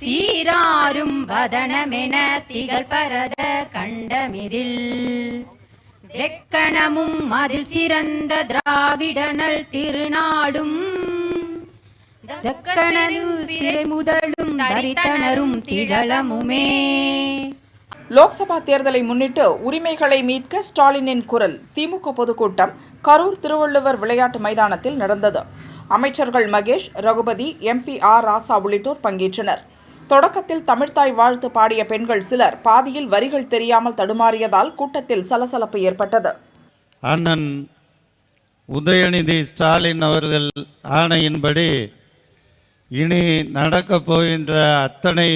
சீராரும் வதனமென திகழ் பரத கண்டமிதில். தெக்கணமும் அதில் சிறந்த திராவிடனல் திருநாடும். தக்கணரும் சிறை தரித்தனரும் திகழமுமே. லோக்சபா தேர்தலை முன்னிட்டு உரிமைகளை மீட்க ஸ்டாலினின் குரல். திமுக பொதுக்கூட்டம் கரூர் திருவள்ளுவர் விளையாட்டு மைதானத்தில் நடந்தது. அமைச்சர்கள் மகேஷ் ரகுபதி எம்பி ஆர் ராசா உள்ளிட்டோர் பங்கேற்றனர். தொடக்கத்தில் தமிழ்தாய் வாழ்த்து பாடிய பெண்கள் சிலர் பாதியில் வரிகள் தெரியாமல் தடுமாறியதால் கூட்டத்தில் சலசலப்பு ஏற்பட்டது. அண்ணன் உதயநிதி ஸ்டாலின் அவர்கள் ஆணையின்படி இனி நடக்கப் போகின்ற அத்தனை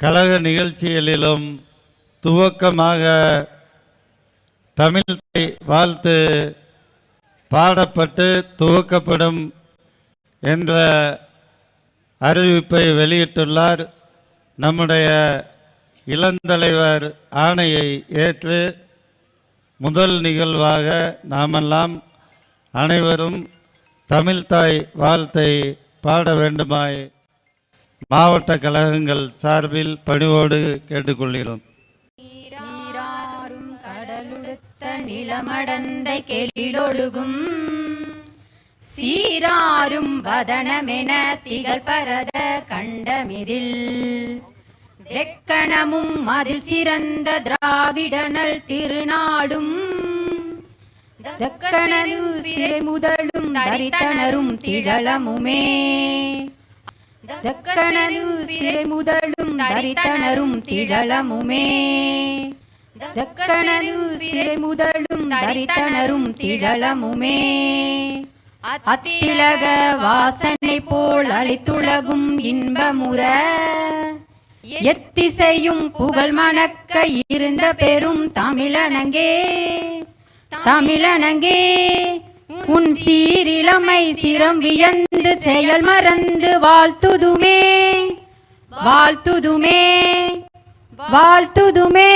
கழக நிகழ்ச்சிகளிலும் துவக்கமாக தமிழ் வாழ்த்து பாடப்பட்டு துவக்கப்படும் என்ற அறிவிப்பை வெளியிட்டுள்ளார். நம்முடைய இளந்தலைவர் ஆணையை ஏற்று முதல் நிகழ்வாக நாமெல்லாம் அனைவரும் தமிழ்தாய் வாழ்த்தை பாட வேண்டுமாய் மாவட்ட கழகங்கள் சார்பில் பணிவோடு கேட்டுக்கொள்கிறோம். நிலமடந்தை சீராரும் வதனமென திகழ் பரத கண்டமிதில். தெக்கணமும் அதில் சிறந்த திராவிடனல் திருநாடும். தக்கணரும் சிறை முதலும் தரித்தனரும் திகழமுமே. தக்கணரும் சிறை முதலும் தரித்தனரும் திகழமுமே. தக்கணரும் சிறை முதலும் தரித்தனரும் திகழமுமே. அத்திலக வாசனை போல் அழைத்துலகும் இன்பமுற. எத்திசையும் புகழ் மணக்க இருந்த பெரும் தமிழனங்கே. தமிழனங்கே உன் சீரிலமை சிரம் வியந்து செயல் மறந்து வாழ்த்துதுமே. வாழ்த்துதுமே வாழ்த்துதுமே.